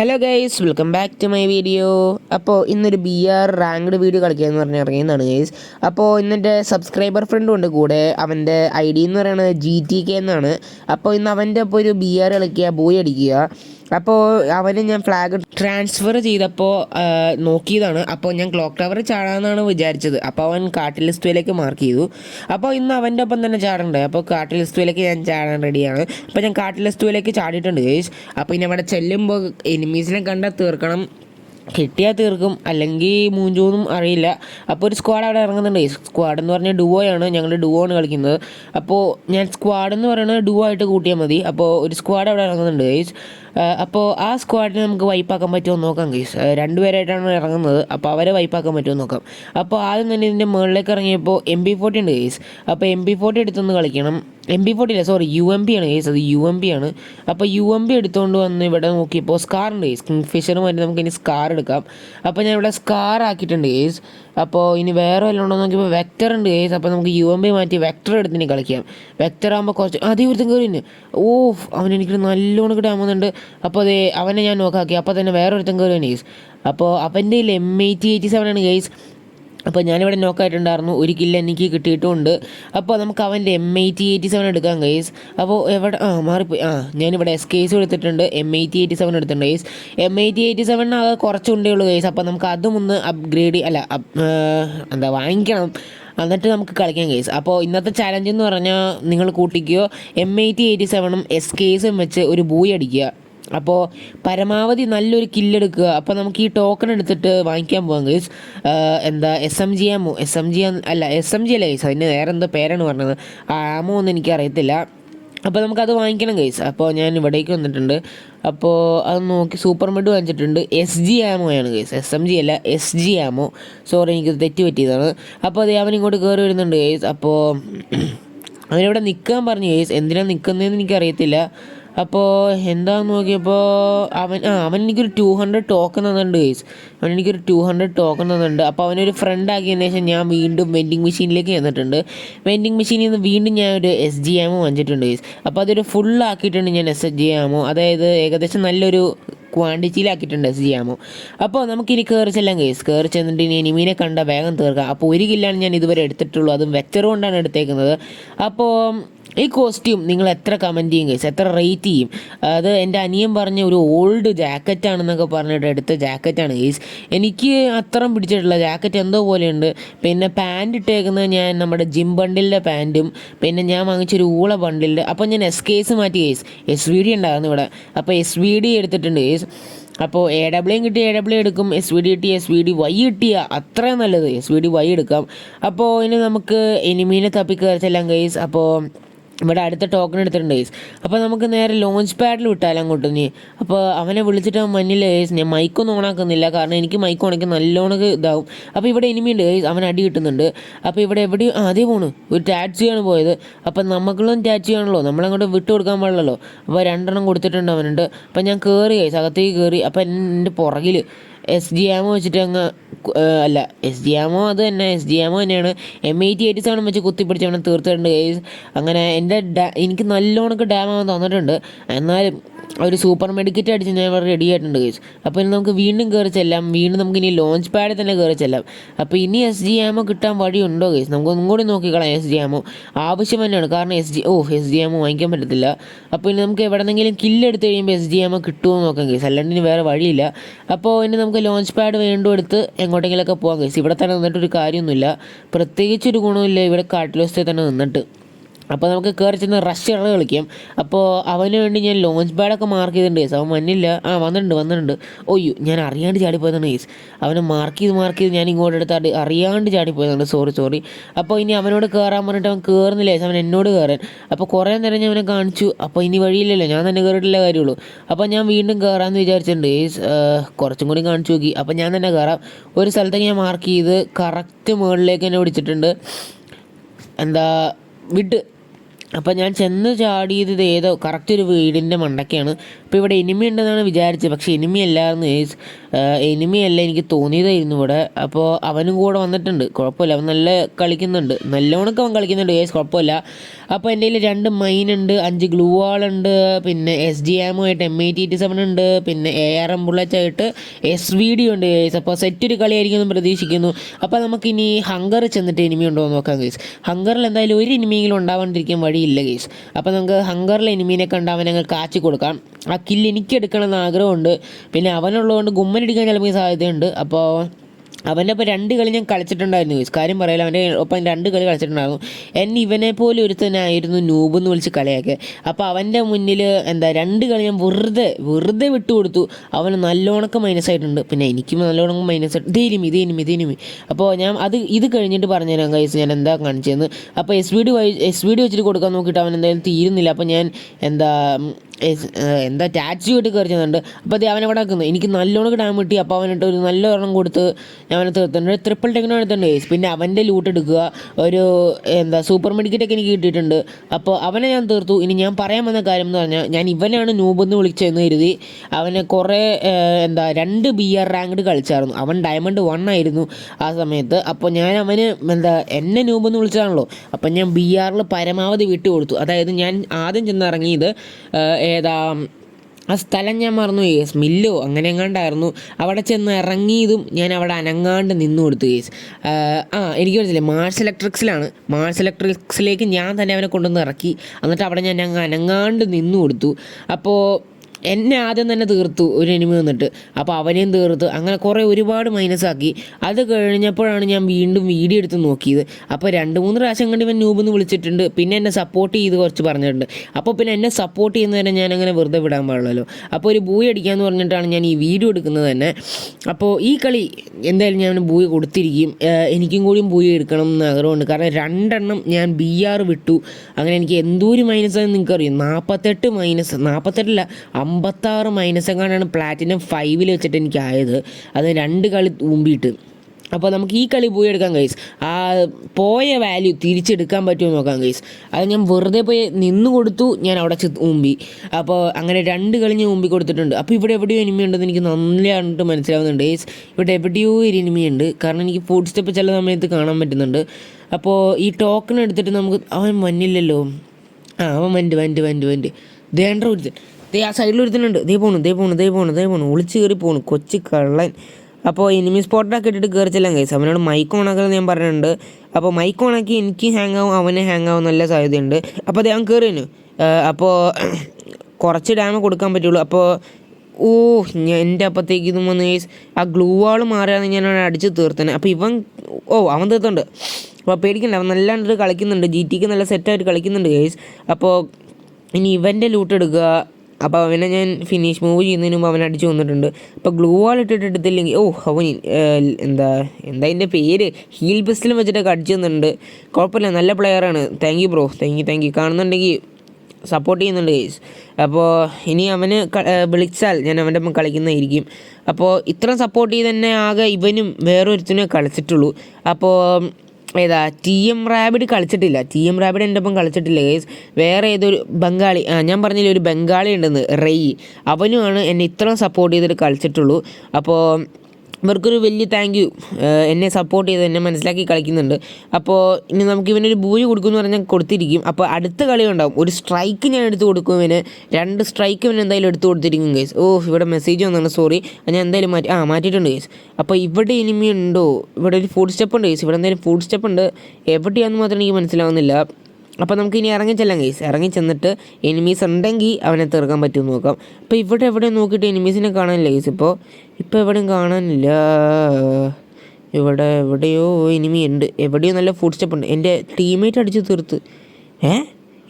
Hello guys welcome back to my video അപ്പോൾ ഇന്നൊരു B R ranked video കളിക്കുക പറഞ്ഞ് ഇറങ്ങിയതാണ് ഗൈസ് അപ്പോൾ ഇന്നെന്റെ സബ്സ്ക്രൈബർ ഫ്രണ്ടും ഉണ്ട് കൂടെ. അവന്റെ ഐ ഡി എന്ന് പറയുന്നത് ജി ടി കെ എന്നാണ്. അപ്പോൾ ഇന്ന് അവന്റെ ഇപ്പോൾ ഒരു ബി ആർ കളിക്കുക ബോയ് അടിക്കുക. അപ്പോൾ അവന് ഞാൻ ഫ്ലാഗ് ട്രാൻസ്ഫർ ചെയ്തപ്പോൾ നോക്കിയതാണ്. അപ്പോൾ ഞാൻ ക്ലോക്ക് ടവർ ചാടാമെന്നാണ് വിചാരിച്ചത്. അപ്പോൾ അവൻ കാട്ടിൽ ലിസ്റ്റുവിലേക്ക് മാർക്ക് ചെയ്തു. അപ്പോൾ ഇന്ന് അവന്റെ ഒപ്പം തന്നെ ചാടണ്ടേ. അപ്പോൾ കാട്ടിൽ ലിസ്റ്റുവിലേക്ക് ഞാൻ ചാടാൻ റെഡിയാണ് അപ്പോൾ ഞാൻ കാട്ടിൽ ലിസ്റ്റുവിലേക്ക് ചാടിയിട്ടുണ്ട് ഗേസ് അപ്പോൾ ഇനി അവിടെ ചെല്ലുമ്പോൾ എനിമീസിനെ കണ്ടാൽ തീർക്കണം. കിട്ടിയാൽ തീർക്കും. അല്ലെങ്കിൽ മൂഞ്ചോന്നും അറിയില്ല. അപ്പോൾ ഒരു സ്ക്വാഡ് അവിടെ ഇറങ്ങുന്നുണ്ട് സ്ക്വാഡ് എന്ന് പറഞ്ഞാൽ ഡുവോയാണ് ഞങ്ങൾ ഡുവോ ആണ് കളിക്കുന്നത്. അപ്പോൾ ഞാൻ സ്ക്വാഡ് എന്ന് പറയുന്നത് ഡുവോ ആയിട്ട് കൂട്ടിയാൽ മതി. അപ്പോൾ ഒരു സ്ക്വാഡ് അവിടെ ഇറങ്ങുന്നുണ്ട് അപ്പോൾ ആ സ്ക്വാഡിനെ നമുക്ക് വൈപ്പാക്കാൻ പറ്റുമോ നോക്കാം ഗൈസ് രണ്ടുപേരായിട്ടാണ് ഇറങ്ങുന്നത്. അപ്പോൾ അവരെ വൈപ്പാക്കാൻ പറ്റുമോ നോക്കാം. അപ്പോൾ ആദ്യം തന്നെ ഇതിന്റെ മുകളിലേക്ക് ഇറങ്ങിയപ്പോൾ എം ബി ഫോർട്ടി ഉണ്ട് ഗൈസ് അപ്പോൾ എം ബി ഫോർട്ടി എടുത്തൊന്ന് കളിക്കണം. എം ബി ഫോർട്ടി അല്ല സോറി യു എം പി ആണ് ഗൈസ് അത് യു എം പി ആണ്. അപ്പോൾ യു എം പി എടുത്തുകൊണ്ട് വന്ന് ഇവിടെ നോക്കിയപ്പോൾ സ്കാർ ഉണ്ട് ഗൈസ് കിങ് ഫിഷറും വേണ്ടി നമുക്ക് ഇനി സ്കാർ എടുക്കാം. അപ്പോൾ ഞാൻ ഇവിടെ സ്കാർ ആക്കിയിട്ടുണ്ട് ഗൈസ് അപ്പോൾ ഇനി വേറെ വല്ലതും ഉണ്ടോ നോക്കിയപ്പോൾ വെക്ടർ ഉണ്ട് ഗൈസ് അപ്പോൾ നമുക്ക് യു എം ബി മാറ്റി വെക്ടർ എടുത്ത് ഇനി കളിക്കാം. വെക്ടർ ആകുമ്പോൾ കുറച്ച് അതേ ഒരുത്തം കയറി ഓ അവൻ എനിക്ക് നല്ലോണം കിട്ടാൻ പോകുന്നുണ്ട് അപ്പോൾ അതേ അവനെ ഞാൻ നോക്കാക്കി അപ്പോൾ തന്നെ വേറെ ഒരുത്തം കയറി ഗൈസ് അപ്പോൾ അവന്റെ എം എയ്റ്റി എയ്റ്റി സെവൻ ആണ് ഗൈസ് അപ്പോൾ ഞാനിവിടെ നോക്കായിട്ടുണ്ടായിരുന്നു ഒരു കില്ല എനിക്ക് കിട്ടിയിട്ടുണ്ട് അപ്പോൾ നമുക്ക് അവന്റെ എം എയ്റ്റി എയ്റ്റി സെവൻ എടുക്കാം ഗൈസ് അപ്പോൾ എവിടെ ആ മാറിപ്പോയി. ആ ഞാനിവിടെ എസ് കേസ് എടുത്തിട്ടുണ്ട്. എം എയ്റ്റി എയ്റ്റി സെവൻ എടുത്തിട്ടുണ്ട് guys M eighty eighty seven അത് കുറച്ചുണ്ടേ ഉള്ളൂ ഗൈസ് അപ്പോൾ നമുക്ക് അതും ഒന്ന് അപ്ഗ്രേഡ് അല്ല എന്താ വാങ്ങിക്കണം. എന്നിട്ട് നമുക്ക് കളിക്കാം കേസ് അപ്പോൾ ഇന്നത്തെ ചാലഞ്ച് എന്ന് പറഞ്ഞാൽ നിങ്ങൾ കൂട്ടിക്കുകയോ എം എയ്റ്റി എയ്റ്റി സെവനും എസ് കേസും വെച്ച് ഒരു ബൂയി അടിക്കുക. അപ്പോൾ പരമാവധി നല്ലൊരു കില്ലെടുക്കുക അപ്പോൾ നമുക്ക് ഈ ടോക്കൺ എടുത്തിട്ട് വാങ്ങിക്കാൻ പോകാം ഗൈസ് എന്താ S M G ammo S M G അല്ല എസ് എം ജി അല്ല ഗൈസ് അതിന് വേറെ എന്തോ പേരാണ് പറഞ്ഞത്. ആ ആമോ ഒന്നും എനിക്കറിയത്തില്ല അപ്പോൾ നമുക്കത് വാങ്ങിക്കണം ഗൈസ് അപ്പോൾ ഞാൻ ഇവിടേക്ക് വന്നിട്ടുണ്ട്. അപ്പോൾ അത് നോക്കി സൂപ്പർ മെഡ് വാങ്ങിച്ചിട്ടുണ്ട്. എസ് ജി ആമോ ആണ് ഗൈസ് എസ് എം ജി അല്ല എസ് ജി ആമോ സോറി എനിക്ക് തെറ്റ് പറ്റിയതാണ്. അപ്പോൾ അത് അവൻ ഇങ്ങോട്ട് കയറി വരുന്നുണ്ട് ഗൈസ് അപ്പോൾ അവനിവിടെ നിൽക്കാൻ പറഞ്ഞു ഗൈസ് എന്തിനാണ് നിൽക്കുന്നതെന്ന് എനിക്കറിയത്തില്ല. അപ്പോൾ എന്താണെന്ന് നോക്കിയപ്പോൾ അവൻ ആ അവൻ എനിക്കൊരു ടു ഹൺഡ്രഡ് ടോക്കൺ തന്നിട്ടുണ്ട് ഗൈസ് അവൻ എനിക്കൊരു ടു ഹൺഡ്രഡ് ടോക്കൺ തന്നിട്ടുണ്ട്. അപ്പോൾ അവനൊരു ഫ്രണ്ട് ആക്കിയതിന് ശേഷം ഞാൻ വീണ്ടും വെൻഡിങ് മെഷീനിലേക്ക് ചെന്നിട്ടുണ്ട്. വെൻഡിങ് മെഷീനിൽ നിന്ന് വീണ്ടും ഞാൻ ഒരു എസ് ജി ആമോ വാങ്ങിച്ചിട്ടുണ്ട് ഗൈസ് അപ്പോൾ അതൊരു ഫുൾ ആക്കിയിട്ടുണ്ട് ഞാൻ എസ് ജി ആമോ അതായത് ഏകദേശം നല്ലൊരു ക്വാണ്ടിറ്റിയിലാക്കിയിട്ടുണ്ട് എസ് ജി ആമോ അപ്പോൾ നമുക്കിനി കയറി ചെല്ലാം കേസ് കയറി ചെന്നിട്ട് ഇനി എനിമീനെ കണ്ട വേഗം തീർക്കാം. അപ്പോൾ ഒരു കില്ലാണ് ഞാൻ ഇതുവരെ എടുത്തിട്ടുള്ളൂ. അതും വെച്ചറുകൊണ്ടാണ് കൊണ്ടാണ് എടുത്തേക്കുന്നത്. അപ്പോൾ ഈ കോസ്റ്റ്യൂം നിങ്ങൾ എത്ര കമന്റ് ചെയ്യും കേസ് എത്ര റേറ്റ് ചെയ്യും? അത് എന്റെ അനിയൻ പറഞ്ഞ ഒരു ഓൾഡ് ജാക്കറ്റ് ആണെന്നൊക്കെ പറഞ്ഞിട്ട് എടുത്ത ജാക്കറ്റാണ് കേസ് എനിക്ക് അത്രയും പിടിച്ചിട്ടുള്ള ജാക്കറ്റ് എന്തോ പോലെയുണ്ട്. പിന്നെ പാന്റ് ഇട്ടേക്കുന്നത് ഞാൻ നമ്മുടെ ജിം ബണ്ടിലിന്റെ പാന്റും പിന്നെ ഞാൻ വാങ്ങിച്ചൊരു ഊള ബണ്ടിലിന്റെ അപ്പോൾ ഞാൻ എസ് കേസ് മാറ്റി കേസ് എസ് വി ഡി ഉണ്ടായിരുന്നു ഇവിടെ. അപ്പോൾ എസ് വി ഡി എടുത്തിട്ടുണ്ട് കേസ് അപ്പോൾ എ ഡബ്ല്യൂയും കിട്ടി എ ഡബ്ല്യൂ എടുക്കും. എസ് വി ഡി കിട്ടി എസ് വി ഡി വൈ കിട്ടിയ അത്രയും നല്ലത്. എസ് വി ഡി വൈ എടുക്കാം. അപ്പോൾ ഇനി നമുക്ക് എനിമീനെ തപ്പി കയറി ചെല്ലാം ഗൈസ് അപ്പോൾ ഇവിടെ അടുത്ത ടോക്കൺ എടുത്തിട്ടുണ്ട് ഗൈസ് അപ്പോൾ നമുക്ക് നേരെ ലോഞ്ച് പാഡിൽ വിട്ടാലും അങ്ങോട്ട് നീ അപ്പോൾ അവനെ വിളിച്ചിട്ട് മഞ്ഞില്ല ഗൈസ് ഞാൻ മൈക്കൊന്നും ഓണാക്കുന്നില്ല കാരണം എനിക്ക് മൈക്ക് ഓണക്കി നല്ലോണം ഇതാവും. അപ്പോൾ ഇവിടെ എനിമിയുണ്ട് ഗൈസ് അവൻ അടി കിട്ടുന്നുണ്ട്. അപ്പോൾ ഇവിടെ എവിടെയും ആദ്യം പോണു. ഒരു ടാക്സിയാണ് പോയത്. അപ്പോൾ നമുക്കുള്ള ടാക്സിയാണല്ലോ നമ്മളങ്ങോട്ട് വിട്ടു കൊടുക്കാൻ പാടില്ലല്ലോ. അപ്പോൾ രണ്ടെണ്ണം കൊടുത്തിട്ടുണ്ട് അവനുണ്ട്. അപ്പോൾ ഞാൻ കയറി ഗൈസ് അകത്തേക്ക് കയറി അപ്പോൾ എന്റെ പുറകിൽ എസ് ഡി ആമോ വെച്ചിട്ട് അങ്ങ് അല്ല എസ് ഡി ആമോ അത് തന്നെ എസ് ഡി ആമോ തന്നെയാണ്. എം എയ്റ്റി എയ്റ്റി സെവൻ വെച്ച് കുത്തിപ്പിടിച്ച് തീർത്തിട്ടുണ്ട്. അങ്ങനെ എന്റെ എനിക്ക് നല്ലോണക്ക് ഡാം അവൻ തന്നിട്ടുണ്ട്. എന്നാലും ഒരു സൂപ്പർ മെഡിക്കറ്റ് അടിച്ച് ഞാൻ റെഡി ആയിട്ടുണ്ട് ഗൈസ് അപ്പോൾ ഇനി നമുക്ക് വീണ്ടും കയറി ചെല്ലാം. വീണ്ടും നമുക്ക് ഇനി ലോഞ്ച് പാഡിൽ തന്നെ കയറി ചെല്ലാം. അപ്പോൾ ഇനി എസ് ജി ആമോ കിട്ടാൻ വഴിയുണ്ടോ ഗൈസ് നമുക്ക് ഒന്നും കൂടി നോക്കിക്കളാം എസ് ജി ആമോ ആവശ്യം തന്നെയാണ്. കാരണം എസ് ജി ഓ എസ് ജി ആമോ വാങ്ങിക്കാൻ പറ്റത്തില്ല. അപ്പോൾ ഇനി നമുക്ക് എവിടെന്നെങ്കിലും കില്ലെടുത്ത് കഴിയുമ്പോൾ എസ് ജി ആമോ കിട്ടുമോ നോക്കാം ഗൈസ് അല്ലാണ്ട് ഇനി വേറെ വഴിയില്ല. അപ്പോൾ ഇനി നമുക്ക് ലോഞ്ച് പാഡ് വീണ്ടും എടുത്ത് എങ്ങോട്ടെങ്കിലുമൊക്കെ പോകാം ഗൈസ് ഇവിടെ തന്നെ നിന്നിട്ട് ഒരു കാര്യമൊന്നുമില്ല പ്രത്യേകിച്ചൊരു ഗുണമില്ല ഇവിടെ കാട്ടിലോസത്തെ തന്നെ നിന്നിട്ട്. അപ്പോൾ നമുക്ക് കയറി ചെന്ന് റഷ് ആണ് കളിക്കാം. അപ്പോൾ അവന് വേണ്ടി ഞാൻ ലോഞ്ച് പാഡൊക്കെ മാർക്ക് ചെയ്തിട്ടുണ്ട് കേസ് അവൻ വന്നില്ല. ആ വന്നിട്ടുണ്ട് വന്നിട്ടുണ്ട്. ഒയ്യോ ഞാൻ അറിയാണ്ട് ചാടിപ്പോയതാണ് കേസ് അവനെ മാർക്ക് ചെയ്ത് മാർക്ക് ചെയ്ത് ഞാൻ ഇങ്ങോട്ട് എടുത്താണ്ട് അറിയാണ്ട് ചാടിപ്പോയതാണ്. സോറി സോറി അപ്പോൾ ഇനി അവനോട് കയറാൻ പറഞ്ഞിട്ട് അവൻ കയറുന്നില്ല കേസ് അവൻ എന്നോട് കയറാൻ അപ്പോൾ കുറേ നേരം ഞാൻ അവനെ കാണിച്ചു. അപ്പോൾ ഇനി വഴിയില്ലല്ലോ. ഞാൻ തന്നെ കയറിയിട്ടില്ല കാര്യമുള്ളൂ. അപ്പോൾ ഞാൻ വീണ്ടും കയറാമെന്ന് വിചാരിച്ചിട്ടുണ്ട് കേസ് കുറച്ചും കൂടി കാണിച്ചു നോക്കി. അപ്പോൾ ഞാൻ തന്നെ കയറാം ഒരു സ്ഥലത്തേക്ക് ഞാൻ മാർക്ക് ചെയ്ത് കറക്റ്റ് മുകളിലേക്ക് തന്നെ പിടിച്ചിട്ടുണ്ട്. എന്താ വിട്ട്. അപ്പോൾ ഞാൻ ചെന്ന് ചാടിയത് ഇത് ഏതോ കറക്റ്റ് ഒരു വീടിന്റെ മണ്ടയ്ക്കാണ് അപ്പോൾ ഇവിടെ എനിമി ഉണ്ടെന്നാണ് വിചാരിച്ചത്. പക്ഷേ എനിമി അല്ലായിരുന്നു. ഏസ് എനിമി അല്ല എനിക്ക് തോന്നിയതായിരുന്നു ഇവിടെ. അപ്പോൾ അവനും കൂടെ വന്നിട്ടുണ്ട്. കുഴപ്പമില്ല. അവൻ നല്ല കളിക്കുന്നുണ്ട്. നല്ലോണമൊക്കെ അവൻ കളിക്കുന്നുണ്ട്. ഏസ് കുഴപ്പമില്ല. അപ്പോൾ എന്റെ കയ്യിൽ രണ്ട് മൈൻ ഉണ്ട് അഞ്ച് ഗ്ലൂ വാൾ ഉണ്ട് പിന്നെ എസ് ഡി എം ആയിട്ട് എം എയ്റ്റി എയ്റ്റി സെവൻ ഉണ്ട് പിന്നെ എ ആർ എം ബുള്ളറ്റ് ആയിട്ട് എസ് വി ഡി ഉണ്ട് ഗൈസ് അപ്പോൾ സെറ്റ് ഒരു കളിയായിരിക്കും എന്ന് പ്രതീക്ഷിക്കുന്നു. അപ്പോൾ നമുക്കിനി ഹങ്കർ ചെന്നിട്ട് എനിമി ഉണ്ടോ എന്ന് നോക്കാം ഗൈസ്. ഹങ്കറിൽ എന്തായാലും ഒരു എനിമിയെങ്കിലും ഉണ്ടാവാണ്ടിരിക്കാൻ വഴിയില്ല ഗൈസ്. അപ്പോൾ നമുക്ക് ഹങ്കറിലെ എനിമീനെ കണ്ട് അവനെ അങ്ങ് കാച്ചി കൊടുക്കാം. ആ കില്ല് എനിക്ക് എടുക്കണമെന്ന് ആഗ്രഹമുണ്ട്. പിന്നെ അവനുള്ളതുകൊണ്ട് ഗുമ്മനടിക്കാൻ ചിലപ്പോൾ സാധ്യതയുണ്ട്. അപ്പോൾ അവന്റെ ഒപ്പം രണ്ട് കളി ഞാൻ കളിച്ചിട്ടുണ്ടായിരുന്നു. കാര്യം പറയില്ല അവന്റെ ഒപ്പം രണ്ട് കളി കളിച്ചിട്ടുണ്ടായിരുന്നു. എന്നെ ഇവനെ പോലെ ഒരുത്തനായിരുന്നു നൂബ് എന്ന് വിളിച്ച് കളിയാക്കി അപ്പോൾ അവന്റെ മുന്നിൽ എന്താ രണ്ട് കളി ഞാൻ വെറുതെ വെറുതെ വിട്ടു കൊടുത്തു. അവന് നല്ലോണക്ക് മൈനസ് ആയിട്ടുണ്ട്. പിന്നെ എനിക്കും നല്ലോണം മൈനസ് ആയിട്ട് ഇതേനും ഇതേനും ഇതേനും അപ്പോൾ ഞാൻ അത് ഇത് കഴിഞ്ഞിട്ട് പറഞ്ഞു പറഞ്ഞുതരാം കൈസ് ഞാൻ എന്താ കാണിച്ചതെന്ന്. അപ്പോൾ S V D S V D വെച്ചിട്ട് കൊടുക്കാൻ നോക്കിയിട്ട് അവൻ എന്തായാലും തീരുന്നില്ല. അപ്പോൾ ഞാൻ എന്താ എന്താ ടാച്ചു വീട്ടിൽ കയറി ചെന്നുണ്ട് അപ്പോൾ അത് അവനെ അവിടെ നിൽക്കുന്നു എനിക്ക് നല്ലോണം ഡാം കിട്ടി. അപ്പോൾ അവനിട്ട് ഒരു നല്ല ഒരെണ്ണം കൊടുത്ത് ഞാൻ അവനെ തീർത്തിട്ടുണ്ട്. ട്രിപ്പിൾ ടെക്നോ എടുത്തിട്ടുണ്ട് പിന്നെ അവന്റെ ലൂട്ട് എടുക്കുക. ഒരു എന്താ സൂപ്പർ മെഡിക്കറ്റൊക്കെ എനിക്ക് കിട്ടിയിട്ടുണ്ട്. അപ്പോൾ അവനെ ഞാൻ തീർത്തു. ഇനി ഞാൻ പറയാൻ വന്ന കാര്യം എന്ന് പറഞ്ഞാൽ ഞാൻ ഇവനാണ് നൂബെന്ന് വിളിച്ചതെന്ന് കരുതി അവനെ കുറേ എന്താ രണ്ട് ബി ആർ റാങ്ക്ഡ് കളിച്ചായിരുന്നു. അവൻ ഡയമണ്ട് വൺ ആയിരുന്നു ആ സമയത്ത്. അപ്പോൾ ഞാൻ അവന് എന്താ എന്നെ നൂബെന്ന് വിളിച്ചതാണല്ലോ. അപ്പം ഞാൻ ബി ആറിൽ പരമാവധി വിട്ടു കൊടുത്തു അതായത് ഞാൻ ആദ്യം ചെന്നിറങ്ങിയത് ഏതാ ആ സ്ഥലം ഞാൻ മറന്നു. കേസ് മില്ലോ അങ്ങനെ എങ്ങാണ്ടായിരുന്നു അവിടെ ചെന്ന് ഇറങ്ങിയതും ഞാൻ അവിടെ അനങ്ങാണ്ട് നിന്നു കൊടുത്തു കേസ് ആ എനിക്ക് മനസ്സിലായി. മാർസ് ഇലക്ട്രിക്സിലാണ് മാർസ് ഇലക്ട്രിക്സിലേക്ക് ഞാൻ തന്നെ അവനെ കൊണ്ടുവന്ന് ഇറക്കി. എന്നിട്ട് അവിടെ ഞാൻ അങ്ങ് അനങ്ങാണ്ട് നിന്നു കൊടുത്തു. അപ്പോൾ എന്നെ ആദ്യം തന്നെ തീർത്തു ഒരു എനിമി വന്നിട്ട് അപ്പോൾ അവനെയും തീർത്തു. അങ്ങനെ കുറേ ഒരുപാട് മൈനസാക്കി അത് കഴിഞ്ഞപ്പോഴാണ് ഞാൻ വീണ്ടും വീഡിയോ എടുത്ത് നോക്കിയത്. അപ്പോൾ രണ്ട് മൂന്ന് പ്രാവശ്യം കണ്ട് ഇവൻ എന്ന് വിളിച്ചിട്ടുണ്ട്. പിന്നെ എന്നെ സപ്പോർട്ട് ചെയ്ത് കുറച്ച് പറഞ്ഞിട്ടുണ്ട്. അപ്പോൾ പിന്നെ എന്നെ സപ്പോർട്ട് ചെയ്യുന്നവരെ ഞാൻ അങ്ങനെ വെറുതെ വിടാൻ പാടുള്ളല്ലോ അപ്പോൾ ഒരു ബൂയി അടിക്കാമെന്ന് പറഞ്ഞിട്ടാണ് ഞാൻ ഈ വീഡിയോ എടുക്കുന്നത് തന്നെ. അപ്പോൾ ഈ കളി എന്തായാലും ഞാൻ ബൂയി കൊടുത്തിരിക്കും. എനിക്കും കൂടിയും ബൂയി എടുക്കണം എന്ന് ആഗ്രഹമുണ്ട്. കാരണം രണ്ടെണ്ണം ഞാൻ ബി ആർ വിട്ടു. അങ്ങനെ എനിക്ക് എന്തോരം മൈനസ് ആണെന്ന് നിങ്ങൾക്കറിയാം? നാൽപ്പത്തെട്ട് മൈനസ് നാൽപ്പത്തെട്ടല്ല അമ്പത്താറ് മൈനസ് എങ്ങാണ്ടാണ് പ്ലാറ്റിനം ഫൈവിൽ വെച്ചിട്ട് എനിക്കായത്. അത് രണ്ട് കളി ഊമ്പിയിട്ട്. അപ്പോൾ നമുക്ക് ഈ കളി പോയി എടുക്കാം ഗൈസ് ആ പോയ വാല്യൂ തിരിച്ചെടുക്കാൻ പറ്റുമോ നോക്കാം ഗൈസ് അത് ഞാൻ വെറുതെ പോയി നിന്ന് കൊടുത്തു ഞാൻ അവിടെ ഊമ്പി. അപ്പോൾ അങ്ങനെ രണ്ട് കളി ഞാൻ ഊമ്പി കൊടുത്തിട്ടുണ്ട്. അപ്പോൾ ഇവിടെ എവിടെയോ എനിമി ഉണ്ടെന്ന് എനിക്ക് നല്ലതായിട്ട് മനസ്സിലാവുന്നുണ്ട് ഗൈസ് ഇവിടെ എവിടെയോ ഒരു എനിമി ഉണ്ട്. കാരണം എനിക്ക് ഫുഡ് സ്റ്റെപ്പ് ചില സമയത്ത് കാണാൻ പറ്റുന്നുണ്ട്. അപ്പോൾ ഈ ടോക്കൺ എടുത്തിട്ട് നമുക്ക് അവൻ വന്നില്ലല്ലോ. ആ അവൻ വണ്ട് വണ്ട് വണ്ട് വണ്ട് ദേണ്ട ഒരുത്തൻ ദേ ആ സൈഡിൽ ഒരുത്തനുണ്ട്. ദേ പോണു ദേ പോണു ദേ പോണു ദേ പോണു. ഒളിച്ച് കയറി പോണു കൊച്ചു കള്ളൻ. അപ്പോൾ എനിമി സ്പോട്ടിലൊക്കെ ഇട്ടിട്ട് കയറി കൈസ് അവനോട് മൈക്ക് ഓണാക്കാൻ ഞാൻ പറഞ്ഞിട്ടുണ്ട്. അപ്പോൾ മൈക്ക് ഓണാക്കി എനിക്ക് ഹാങ് ആവും അവനെ ഹാങ് ആവും നല്ല സാധ്യതയുണ്ട്. അപ്പോൾ അദ്ദേഹം കയറിനു അപ്പോൾ കുറച്ച് ഡാമ് കൊടുക്കാൻ പറ്റുള്ളൂ. അപ്പോൾ ഓ എന്റെ അപ്പത്തേക്ക് ഇതും വന്ന് guys, ആ ഗ്ലൂ വാൾ മാറിയാണ് ഞാൻ അടിച്ച് തീർത്തനെ അപ്പോൾ ഇവൻ ഓ അവൻ തീർത്തുണ്ട്. അപ്പോൾ പേടിക്കണ്ട അവൻ നല്ലാണ്ട് കളിക്കുന്നുണ്ട്. ജി ടിക്ക് നല്ല സെറ്റായിട്ട് കളിക്കുന്നുണ്ട് കേസ് അപ്പോൾ ഇനി ഇവന്റെ ലൂട്ട് എടുക്കുക. അപ്പോൾ അവനെ ഞാൻ ഫിനിഷ് മൂവ് ചെയ്യുന്നതിന് മുമ്പ് അവൻ അടിച്ച് വന്നിട്ടുണ്ട് അപ്പോൾ ഗ്ലൂ വാൾ ഇട്ടിട്ട് എടുത്തില്ലെങ്കിൽ ഓ അവൻ എന്താ എന്താ അതിന്റെ പേര്? ഹീൽ പിസ്റ്റലും വെച്ചിട്ടൊക്കെ അടിച്ചു തന്നിട്ടുണ്ട് കുഴപ്പമില്ല നല്ല പ്ലെയറാണ് thank you bro thank you thank you കാണുന്നുണ്ടെങ്കിൽ സപ്പോർട്ട് ചെയ്യുന്നുണ്ട് ഗൈസ് അപ്പോൾ ഇനി അവന് വിളിച്ചാൽ ഞാൻ അവന്റെ ഒപ്പം കളിക്കുന്നതായിരിക്കും. അപ്പോൾ ഇത്ര സപ്പോർട്ട് ചെയ്ത് തന്നെ ആകെ ഇവനും വേറൊരുത്തിനെ കളിച്ചിട്ടുള്ളൂ. അപ്പോൾ ഏതാ ടി എം റാബിഡ് കളിച്ചിട്ടില്ല. ടി എം റാബിഡ് എന്റെ ഒപ്പം കളിച്ചിട്ടില്ല. ഗൈസ് വേറെ ഏതൊരു ബംഗാളി ഞാൻ പറഞ്ഞില്ല ഒരു ബംഗാളി ഉണ്ടെന്ന് റെയ് അവനുമാണ് എന്നെ ഇത്രയും സപ്പോർട്ട് ചെയ്തിട്ട് കളിച്ചിട്ടുള്ളൂ. അപ്പോൾ ഇവർക്കൊരു വലിയ താങ്ക് യു എന്നെ സപ്പോർട്ട് ചെയ്ത് എന്നെ മനസ്സിലാക്കി കളിക്കുന്നുണ്ട്. അപ്പോൾ ഇനി നമുക്ക് ഇവനൊരു ഭൂരി കൊടുക്കുമെന്ന് പറഞ്ഞാൽ കൊടുത്തിരിക്കും. അപ്പോൾ അടുത്ത കളി ഉണ്ടാവും. ഒരു സ്ട്രൈക്ക് ഞാൻ എടുത്ത് കൊടുക്കും ഇവന്. രണ്ട് സ്ട്രൈക്ക് ഇവന് എന്തായാലും എടുത്തു കൊടുത്തിരിക്കും ഗൈസ് ഓ ഇവിടെ മെസ്സേജ് വന്നാണ് സോറി ഞാൻ എന്തായാലും മാറ്റി ആ മാറ്റിയിട്ടുണ്ട് ഗൈസ് അപ്പോൾ ഇവിടെ ഇനിമി ഉണ്ടോ? ഇവിടെ ഒരു ഫുഡ് സ്റ്റെപ്പ് ഉണ്ട് ഗൈസ് ഇവിടെ എന്തായാലും ഫുഡ് സ്റ്റെപ്പ് ഉണ്ട്. എവിടെയാണെന്ന് മാത്രം എനിക്ക് മനസ്സിലാവുന്നില്ല. അപ്പോൾ നമുക്ക് ഇനി ഇറങ്ങി ചെല്ലാം ഗൈസ് ഇറങ്ങി ചെന്നിട്ട് എനിമീസ് ഉണ്ടെങ്കിൽ അവനെ തീർക്കാൻ പറ്റും നോക്കാം. അപ്പോൾ ഇവിടെ എവിടെ നോക്കിയിട്ട് എനിമീസിനെ കാണാനില്ല ഗൈസ് ഇപ്പോൾ ഇപ്പോൾ എവിടെയും കാണാനില്ല. ഇവിടെ എവിടെയോ എനിമി ഉണ്ട്. എവിടെയോ നല്ല ഫുഡ് സ്റ്റെപ്പ് ഉണ്ട്. എന്റെ ടീമേറ്റ് അടിച്ച് തീർത്ത്. ഏ?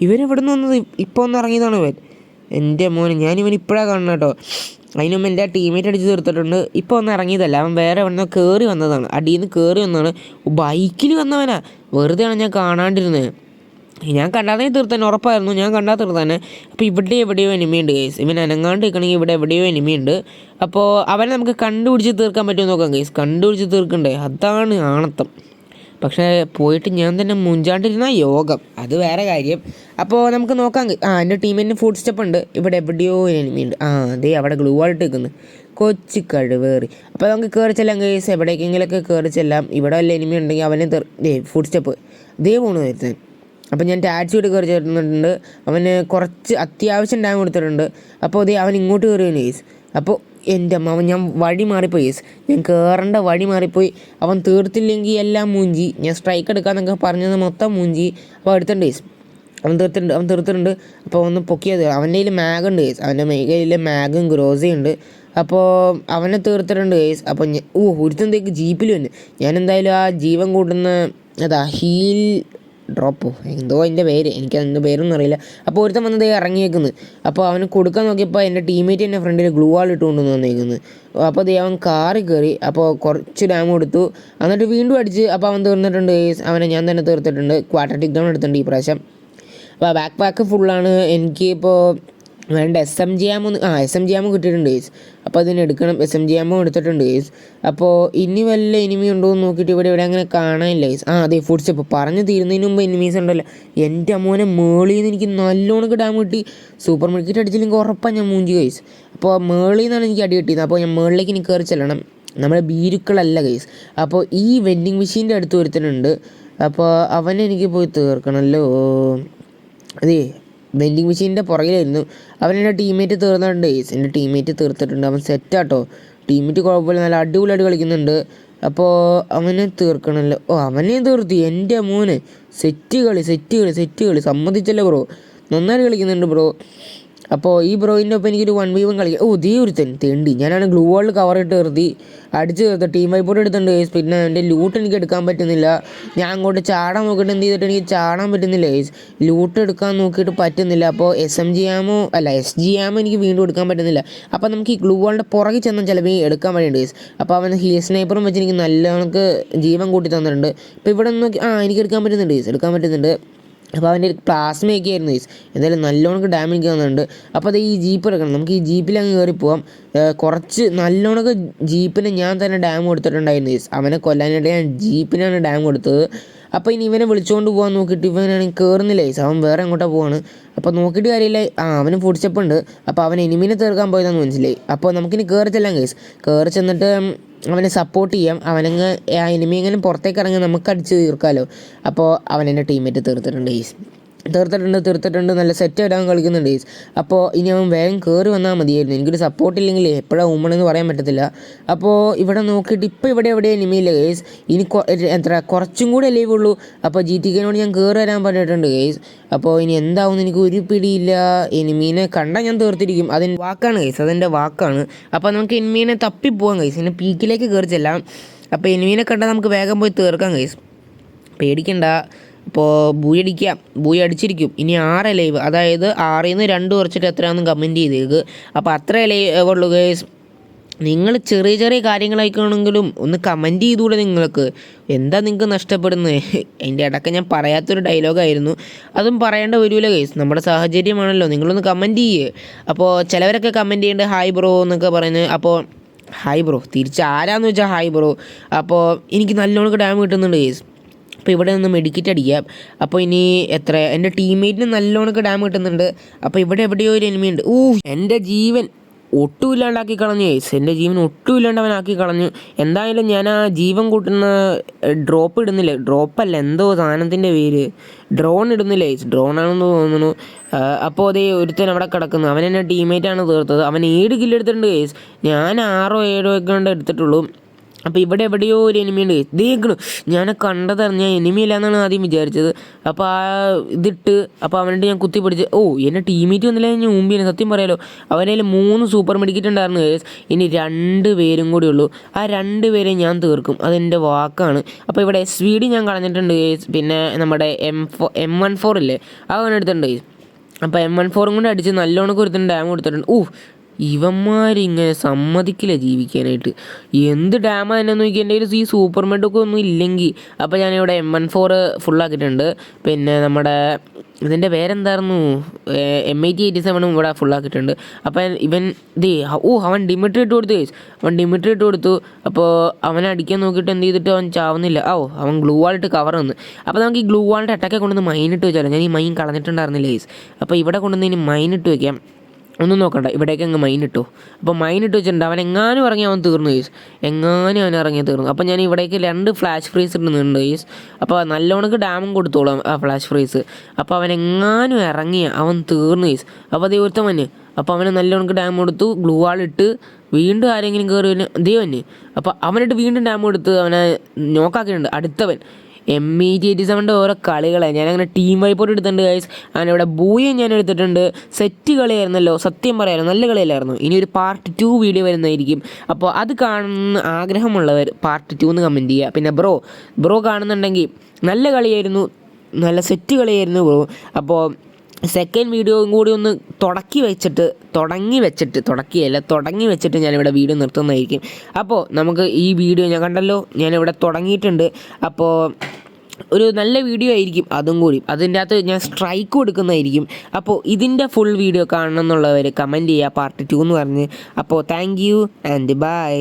ഇവരെവിടെ നിന്ന് വന്നത്? ഇപ്പോൾ ഒന്ന് ഇറങ്ങിയതാണ് ഇവൻ. എന്റെ മോനെ ഞാനിവൻ ഇപ്പോഴാണ് കാണുന്നത് കേട്ടോ. അതിന് മുമ്പ് എന്റെ ടീമേറ്റ് അടിച്ച് തീർത്തിട്ടുണ്ട്. ഇപ്പോൾ ഒന്ന് ഇറങ്ങിയതല്ല. അവൻ വേറെ എവിടെ നിന്ന് കയറി വന്നതാണ് അടിയിൽ നിന്ന് കയറി വന്നതാണ് ബൈക്കിൽ വന്നവനാ. വെറുതെയാണ് ഞാൻ കാണാണ്ടിരുന്നത്. ഞാൻ കണ്ടാതെ തീർത്തന്നെ ഉറപ്പായിരുന്നു. ഞാൻ കണ്ടാൽ തീർത്തന്നെ. അപ്പോൾ ഇവിടെ എവിടെയോ എനിമിയുണ്ട് ഗൈസ് ഇവൻ അനങ്ങാണ്ട് നിൽക്കണമെങ്കിൽ ഇവിടെ എവിടെയോ എനിമിയുണ്ട്. അപ്പോൾ അവനെ നമുക്ക് കണ്ടുപിടിച്ച് തീർക്കാൻ പറ്റുമോ നോക്കാം ഗൈസ് കണ്ടുപിടിച്ച് തീർക്കണ്ടേ? അതാണ് ആണത്തം. പക്ഷേ പോയിട്ട് ഞാൻ തന്നെ മുഞ്ചാണ്ടിരുന്ന യോഗം. അത് വേറെ കാര്യം. അപ്പോൾ നമുക്ക് നോക്കാം ആ എന്റെ ടീമിന് ഫുഡ് സ്റ്റെപ്പ് ഉണ്ട്. ഇവിടെ എവിടെയോ എനിമിയുണ്ട്. ആ അതേ അവിടെ ഗ്ലൂ ആയിട്ട് നിൽക്കുന്നു കൊച്ചു കഴിവേറി അപ്പോൾ നമുക്ക് കയറി ചെല്ലാം കേസ് എവിടേക്കെങ്കിലൊക്കെ കയറി ചെല്ലാം. ഇവിടെ വല്ല എനിമി ഉണ്ടെങ്കിൽ അവനെ ഫുഡ് സ്റ്റെപ്പ് ദേ പോണു വരുത്താൻ അപ്പോൾ ഞാൻ ടാക്സി കൂടി കയറി ചേർന്നിട്ടുണ്ട് അവന് കുറച്ച് അത്യാവശ്യം ടൈം കൊടുത്തിട്ടുണ്ട്. അപ്പോൾ അതേ അവൻ ഇങ്ങോട്ട് കയറി വന്നു കേസ് അപ്പോൾ എന്റെ അമ്മ അവൻ ഞാൻ വഴി മാറിപ്പോയി കേസ് ഞാൻ കയറേണ്ട വഴി മാറിപ്പോയി. അവൻ തീർത്തില്ലെങ്കിൽ എല്ലാം മൂഞ്ചി. ഞാൻ സ്ട്രൈക്ക് എടുക്കാമെന്നൊക്കെ പറഞ്ഞത് മൊത്തം മൂഞ്ചി. അപ്പോൾ എടുത്തിട്ടുണ്ട് കേസ് അവൻ തീർത്തിട്ടുണ്ട് അവൻ തീർത്തിട്ടുണ്ട്. അപ്പോൾ ഒന്ന് പൊക്കിയത് അവന്റെ കയ്യിൽ മാഗ് ഉണ്ട് കേസ് അവന്റെ കയ്യിൽ മാഗും ഗ്രോസയും ഉണ്ട്. അപ്പോൾ അവനെ തീർത്തിട്ടുണ്ട് കേസ് അപ്പോൾ ഓ ഒരുത്തന്തേക്ക് ജീപ്പിൽ വന്നു. ഞാൻ എന്തായാലും ആ ജീവൻ കൂട്ടുന്ന അതാ ഹീൽ ഡ്രോപ്പോ. എന്തോ അതിന്റെ പേര്? എനിക്ക് അതിന്റെ പേരൊന്നും അറിയില്ല. അപ്പോൾ ഒരുത്തൻ വന്നത് ഇറങ്ങിയേക്കുന്നത് അപ്പോൾ അവന് കൊടുക്കാൻ നോക്കിയപ്പോൾ എന്റെ ടീമേറ്റ് എന്റെ ഫ്രണ്ടിൽ ഗ്ലൂ വാൾ ഇട്ട് കൊണ്ടുവന്ന് വന്നേക്കുന്നത് അപ്പോൾ ദേ അവൻ കാറി കയറി അപ്പോൾ കുറച്ച് ഡാം കൊടുത്തു എന്നിട്ട് വീണ്ടും അടിച്ച് അപ്പോൾ അവൻ തീർന്നിട്ടുണ്ട്. അവനെ ഞാൻ തന്നെ തീർത്തിട്ടുണ്ട്. ക്വാർട്ടർ ടിക് ഡൗൺ എടുത്തിട്ടുണ്ട് ഈ പ്രാവശ്യം. അപ്പോൾ ബാക്ക് പാക്ക് ഫുള്ളാണ് എനിക്ക് ഇപ്പോൾ വേണ്ട എസ് എം ജി ആമോ ആ എസ് എം ജി ആമോ കിട്ടിയിട്ടുണ്ട് ഗേസ് അപ്പോൾ അതിന് എടുക്കണം. എസ് എം ജി ആമോ എടുത്തിട്ടുണ്ട് ഗേസ് അപ്പോൾ ഇനി വല്ല എനിമി ഉണ്ടോ എന്ന് നോക്കിയിട്ട് ഇവിടെ ഇവിടെ അങ്ങനെ കാണാനില്ല ഗേസ് ആ അതെ ഫുഡ് സ്റ്റെപ്പ് പറഞ്ഞു തീരുന്നതിന് മുമ്പ് എനിമീസ് ഉണ്ടല്ലോ. എന്റെ അമ്മോനെ മേളിൽ നിന്ന് എനിക്ക് നല്ലോണം ഡാം കിട്ടി. സൂപ്പർ മാർക്കറ്റ് അടിച്ചില്ലെങ്കിൽ ഉറപ്പാണ് ഞാൻ മൂഞ്ചി ഗൈസ് അപ്പോൾ മേളിൽ നിന്നാണ് എനിക്ക് അടി കിട്ടിയത്. അപ്പോൾ ഞാൻ മേളിലേക്ക് ഇനി കയറി ചെല്ലണം. നമ്മുടെ ബീരുക്കളല്ല ഗൈസ് അപ്പോൾ ഈ വെൻഡിങ് മെഷീന്റെ അടുത്ത് ഒരുത്തനുണ്ട്. അപ്പോൾ അവനെ എനിക്ക് പോയി തീർക്കണമല്ലോ അതേ വെൻഡിങ് മെഷീനിന്റെ പുറകിലായിരുന്നു. അവൻ എന്റെ ടീമേറ്റ് തീർന്നിട്ടുണ്ട്. എന്റെ ടീമേറ്റ് തീർത്തിട്ടുണ്ട്. അവൻ സെറ്റാട്ടോ ടീമേറ്റ് കുഴപ്പമില്ല. നല്ല അടിപൊളിയായിട്ട് കളിക്കുന്നുണ്ട്. അപ്പോൾ അവനെ തീർക്കണമല്ലോ ഓ അവനെ തീർത്തി. എന്റെ മോനെ. സെറ്റ് കളി സെറ്റ് കളി സെറ്റ് കളി. സമ്മതിച്ചല്ലേ ബ്രോ നന്നായിട്ട് കളിക്കുന്നുണ്ട് ബ്രോ അപ്പോൾ ഈ ബ്രോയിന്റെ ഒപ്പം എനിക്കൊരു വൺ വി വൺ കളിക്കാം ഓ ദീ ഒരുത്തൻ. തേണ്ടി. ഞാനാണ് ഗ്ലൂ വാളിൽ കവർ ഇട്ട് നിർത്തി. അടിച്ച് തീർത്ത് ടീം വൈപ്പോട്ട് എടുത്തിട്ടുണ്ട്. പിന്നെ എന്റെ ലൂട്ട് എനിക്ക് എടുക്കാൻ പറ്റുന്നില്ല. ഞാൻ അങ്ങോട്ട് ചാടാൻ നോക്കിയിട്ട് എന്ത് ചെയ്തിട്ട് എനിക്ക് ചാടാൻ പറ്റുന്നില്ല. ഗൈസ് ലൂട്ട് എടുക്കാൻ നോക്കിയിട്ട് പറ്റുന്നില്ല. അപ്പോൾ എസ് എം ജി ആമോ അല്ല എസ് ജി ആമോ എനിക്ക് വീണ്ടും എടുക്കാൻ പറ്റുന്നില്ല. അപ്പോൾ നമുക്ക് ഈ ഗ്ലൂ വാളിന്റെ പുറകിൽ ചെന്നാൽ ചിലപ്പോൾ എടുക്കാൻ വേണ്ടിയുണ്ട് ഗൈസ് അപ്പോൾ അവൻ ഹീ സ്നൈപ്പറും വെച്ച് എനിക്ക് നല്ല കണക്ക് ജീവൻ കൂട്ടി തന്നിട്ടുണ്ട്. ഇപ്പോൾ ഇവിടെ നോക്കി ആ എനിക്ക് എടുക്കാൻ പറ്റുന്നുണ്ട്. ഗൈസ് എടുക്കാൻ പറ്റുന്നുണ്ട്. അപ്പോൾ അവന്റെ പ്ലാസ്മയൊക്കെ ആയിരുന്നു ഈസ് എന്തായാലും നല്ലോണക്ക് ഡാമേജ് വന്നിട്ടുണ്ട് അപ്പോൾ അത് ഈ ജീപ്പ് എടുക്കണം. നമുക്ക് ഈ ജീപ്പിൽ അങ്ങ് കയറി പോവാം. കുറച്ച് നല്ലോണക്ക് ജീപ്പിന് ഞാൻ തന്നെ ഡാം കൊടുത്തിട്ടുണ്ടായിരുന്നു ഈസ് അവനെ കൊല്ലാനായിട്ട് ഞാൻ ജീപ്പിനാണ് ഡാം കൊടുത്തത്. അപ്പോൾ ഇനി ഇവനെ വിളിച്ചുകൊണ്ട് പോകാൻ നോക്കിയിട്ട് ഇവനാണെങ്കിൽ കയറുന്നില്ല ഈസ് അവൻ വേറെ എങ്ങോട്ടാണ് പോവാണ്. അപ്പോൾ നോക്കിയിട്ട് കാര്യമില്ല. ആ അവന് ഫുഡ് അപ്പോൾ അവൻ എനിമിനെ തീർക്കാൻ പോയതാണെന്ന് മനസ്സിലായി. അപ്പോൾ നമുക്കിനി കയറി ചെല്ലാം കേസ് കയറി ചെന്നിട്ട് അവനെ സപ്പോർട്ട് ചെയ്യാം. അവനങ്ങ് ആ എനിമി എങ്ങനെ പുറത്തേക്ക് ഇറങ്ങി നമുക്ക് അടിച്ച് തീർക്കാമല്ലോ അപ്പോൾ അവൻ എന്റെ ടീമേറ്റ് തീർത്തിട്ടുണ്ട് ഗൈസ് തീർത്തിട്ടുണ്ട് തീർത്തിട്ടുണ്ട് നല്ല സെറ്റ് ഇടാൻ കളിക്കുന്നുണ്ട് ഗൈസ് അപ്പോൾ ഇനി അവൻ വേഗം കയറി വന്നാൽ മതിയായിരുന്നു. എനിക്കൊരു സപ്പോർട്ട് ഇല്ലെങ്കിൽ എപ്പോഴാണ് ഉമ്മണെന്ന് പറയാൻ പറ്റത്തില്ല. അപ്പോൾ ഇവിടെ നോക്കിയിട്ട് ഇപ്പോൾ ഇവിടെ എവിടെ എനിമിയില്ല ഗേസ് ഇനി എത്ര? കുറച്ചും കൂടെ ലീവ് ഉള്ളൂ അപ്പോൾ ജി ടി കെനോട് ഞാൻ കയറി വരാൻ പറഞ്ഞിട്ടുണ്ട് ഗേസ് അപ്പോൾ ഇനി എന്താവുമെന്ന് എനിക്ക് ഒരു പിടിയില്ല. എനിമീനെ കണ്ടാൽ ഞാൻ തീർത്തിരിക്കും. അതിന് വാക്കാണ് ഗൈസ് അതെന്റെ വാക്കാണ്. അപ്പോൾ നമുക്ക് എനിമീനെ തപ്പിപ്പോവാം ഗൈസ് ഇനി പീക്കിലേക്ക് കയറി ചെല്ലാം. അപ്പോൾ എനിമീനെ കണ്ടാൽ നമുക്ക് വേഗം പോയി തീർക്കാം ഗൈസ് പേടിക്കണ്ട. ഇപ്പോൾ ബൂയി അടിക്കാം. ബൂയി അടിച്ചിരിക്കും. ഇനി ആറ് ലൈവ് അതായത് ആറിൽ നിന്ന് രണ്ട് കുറച്ചിട്ട് എത്രയാണെന്ന് കമന്റ് ചെയ്തേക്ക്. അപ്പോൾ അത്ര ലൈവ് ഉള്ളൂ ഗേസ് നിങ്ങൾ ചെറിയ ചെറിയ കാര്യങ്ങളായിക്കാണെങ്കിലും ഒന്ന് കമന്റ് ചെയ്തുകൂടെ നിങ്ങൾക്ക്. എന്താ നിങ്ങൾക്ക് നഷ്ടപ്പെടുന്നത് അതിന്റെ ഇടയ്ക്ക് ഞാൻ പറയാത്തൊരു ഡയലോഗായിരുന്നു അതും പറയേണ്ട വരില്ല ഗേസ് നമ്മുടെ സാഹചര്യമാണല്ലോ. നിങ്ങളൊന്ന് കമന്റ് ചെയ്യേ. അപ്പോൾ ചിലവരൊക്കെ കമന്റ് ചെയ്യേണ്ടത് ഹായ് ബ്രോ എന്നൊക്കെ പറയുന്നത്. അപ്പോൾ ഹായ് ബ്രോ തിരിച്ച് ആരാന്ന് വെച്ചാൽ ഹായ് ബ്രോ അപ്പോൾ എനിക്ക് നല്ലോണം ഡാം കിട്ടുന്നുണ്ട് ഗൈസ് അപ്പോൾ ഇവിടെ നിന്ന് മെഡിക്കറ്റ് അടിക്കാം അപ്പോൾ ഇനി എത്ര? എന്റെ ടീംമേറ്റിന് നല്ലോണമൊക്കെ ഡാം കിട്ടുന്നുണ്ട്. അപ്പോൾ ഇവിടെ എവിടെയോ ഒരു എനിമി ഉണ്ട്. ഊ എന്റെ ജീവൻ ഒട്ടും ഇല്ലാണ്ടാക്കി കളഞ്ഞു. ഏസ് എന്റെ ജീവൻ ഒട്ടും ഇല്ലാണ്ട് അവനാക്കി കളഞ്ഞു. എന്തായാലും ഞാൻ ആ ജീവൻ കൂട്ടുന്ന ഡ്രോപ്പ് ഇടുന്നില്ല. ഡ്രോപ്പല്ല എന്തോ സാധനത്തിന്റെ പേര്. ഡ്രോൺ ഇടുന്നില്ല. ഏസ് ഡ്രോണാണെന്ന് തോന്നുന്നു. അപ്പോൾ അതേ ഒരുത്തൻ അവിടെ കിടക്കുന്നു. അവൻ എന്റെ ടീംമേറ്റാണ് തീർത്തത്. അവൻ ഏഴ് കില്ലെടുത്തിട്ടുണ്ട് ഗൈസ് ഞാൻ ആറോ ഏഴോ ഒക്കെ കൊണ്ട് എടുത്തിട്ടുള്ളൂ. അപ്പോൾ ഇവിടെ എവിടെയോ ഒരു എനിമി ഉണ്ട്. ദേക്കണു ഞാൻ കണ്ടതറിഞ്ഞ ഞാൻ എനിമി ഇല്ല എന്നാണ് ആദ്യം വിചാരിച്ചത്. അപ്പോൾ ആ ഇതിട്ട് അപ്പോൾ അവനിട്ട് ഞാൻ കുത്തി പിടിച്ച് ഓ എന്റെ ടീമേറ്റ് വന്നില്ല? ഞാൻ മുമ്പിൽ സത്യം പറയാലോ അവന്റെ മൂന്ന് സൂപ്പർ മെഡിക്കറ്റ് ഉണ്ടായിരുന്നു. ഇനി രണ്ട് പേരും കൂടി ഉള്ളൂ. ആ രണ്ട് പേരെ ഞാൻ തീർക്കും. അതെന്റെ വാക്കാണ്. അപ്പോൾ ഇവിടെ എസ് വി ഡി ഞാൻ കളഞ്ഞിട്ടുണ്ട്. പിന്നെ നമ്മുടെ എം ഫോ എം വൺ ഫോർ ഇല്ലേ? അവൻ എടുത്തിട്ടുണ്ട് അപ്പോൾ എം വൺ ഫോറും കൊണ്ട് അടിച്ച് നല്ലോണം ഒരുത്തിന് ഡാം കൊടുത്തിട്ടുണ്ട്. ഊ ഇവന്മാരിങ്ങനെ സമ്മതിക്കില്ല ജീവിക്കാനായിട്ട്. എന്ത് ഡാമാ തന്നെ നോക്കി എന്റെ ഈ സൂപ്പർ മെഡൊക്കെ ഒന്നും ഇല്ലെങ്കിൽ അപ്പോൾ ഞാനിവിടെ എം വൺ ഫോർ ഫുള്ളാക്കിയിട്ടുണ്ട് പിന്നെ നമ്മുടെ ഇതിന്റെ പേരെന്തായിരുന്നു? എം ഐ ടി എയ്റ്റി സെവനും ഇവിടെ ഫുള്ളാക്കിയിട്ടുണ്ട് അപ്പോൾ ഇവൻ ദേ ഓ അവൻ ഡിമിട്രി ഇട്ട് കൊടുത്തു. അവൻ ഡിമിട്രി ഇട്ട് കൊടുത്തു. അപ്പോൾ അവനെ അടിക്കാൻ നോക്കിയിട്ട് എന്ത് ചെയ്തിട്ട് അവൻ ചാവുന്നില്ല. ഓ അവൻ ഗ്ലൂ വാളിട്ട് കവർ വന്ന്. അപ്പോൾ നമുക്ക് ഈ ഗ്ലൂ വാളിന്റെ അട്ടൊക്കെ കൊണ്ടുവന്ന് മൈൻ ഇട്ട് വെച്ചാലോ? ഞാൻ ഈ മൈൻ കളഞ്ഞിട്ടുണ്ടായിരുന്നില്ല ഗൈസ് അപ്പോൾ ഇവിടെ കൊണ്ടുവന്ന് ഇനി മൈൻ ഇട്ട് വെക്കാം. ഒന്നും നോക്കണ്ട. ഇവിടേക്ക് അങ്ങ് മൈൻ ഇട്ടു. അപ്പോൾ മൈൻ ഇട്ട് വെച്ചിട്ടുണ്ട്. അവൻ എങ്ങാനും ഇറങ്ങി അവൻ തീർന്നു ഈസ് എങ്ങാനും അവൻ ഇറങ്ങി തീർന്നു. അപ്പോൾ ഞാൻ ഇവിടേക്ക് രണ്ട് ഫ്ലാഷ് ഫ്രീസ് ഇടുന്നുണ്ട് ഈസ് അപ്പോൾ നല്ലോണക്ക് ഡാമും കൊടുത്തോളാം ആ ഫ്ലാഷ് ഫ്രീസ് അപ്പോൾ അവൻ എങ്ങാനും ഇറങ്ങിയ അവൻ തീർന്നു ഈസ് അപ്പോൾ അതേ ഒരുത്തവന് അപ്പോൾ അവന് നല്ലോണക്ക് ഡാം കൊടുത്തു. ഗ്ലൂ വാളിട്ട് വീണ്ടും ആരെങ്കിലും കയറി ദൈവന് അപ്പോൾ അവനിട്ട് വീണ്ടും ഡാം കൊടുത്ത് അവനെ നോക്കാക്കിയിട്ടുണ്ട് അടുത്തവൻ. എം ഇ ടി എയ്റ്റി സെവന്റെ ഓരോ കളികളെ. ഞാനങ്ങനെ ടീം വൈപ്പോട്ട് എടുത്തിട്ടുണ്ട് ഗൈസ് അങ്ങനെ ഇവിടെ ബൂയും ഞാൻ എടുത്തിട്ടുണ്ട്. സെറ്റ് കളിയായിരുന്നല്ലോ. സത്യം പറയായിരുന്നു നല്ല കളിയല്ലായിരുന്നു. ഇനി ഒരു പാർട്ട് ടു വീഡിയോ വരുന്നതായിരിക്കും. അപ്പോൾ അത് കാണുന്ന ആഗ്രഹമുള്ളവർ പാർട്ട് ടു എന്ന് കമന്റ് ചെയ്യുക പിന്നെ ബ്രോ ബ്രോ കാണുന്നുണ്ടെങ്കിൽ നല്ല കളിയായിരുന്നു. നല്ല സെറ്റ് കളിയായിരുന്നു ബ്രോ അപ്പോൾ സെക്കൻഡ് വീഡിയോയും കൂടി ഒന്ന് തുടക്കി വെച്ചിട്ട് തുടങ്ങി വെച്ചിട്ട് തുടക്കിയല്ല തുടങ്ങി വെച്ചിട്ട് ഞാനിവിടെ വീഡിയോ നിർത്തുന്നതായിരിക്കും. അപ്പോൾ നമുക്ക് ഈ വീഡിയോ ഞാൻ കണ്ടല്ലോ. ഞാനിവിടെ തുടങ്ങിയിട്ടുണ്ട്. അപ്പോൾ ഒരു നല്ല വീഡിയോ ആയിരിക്കും അതും കൂടി. അതിന്റെ അകത്ത് ഞാൻ സ്ട്രൈക്ക് കൊടുക്കുന്നതായിരിക്കും. അപ്പോൾ ഇതിന്റെ ഫുൾ വീഡിയോ കാണണം എന്നുള്ളവർ കമന്റ് ചെയ്യുക പാർട്ട് ടു എന്ന് പറഞ്ഞ്. അപ്പോൾ താങ്ക് യു ആൻഡ് ബൈ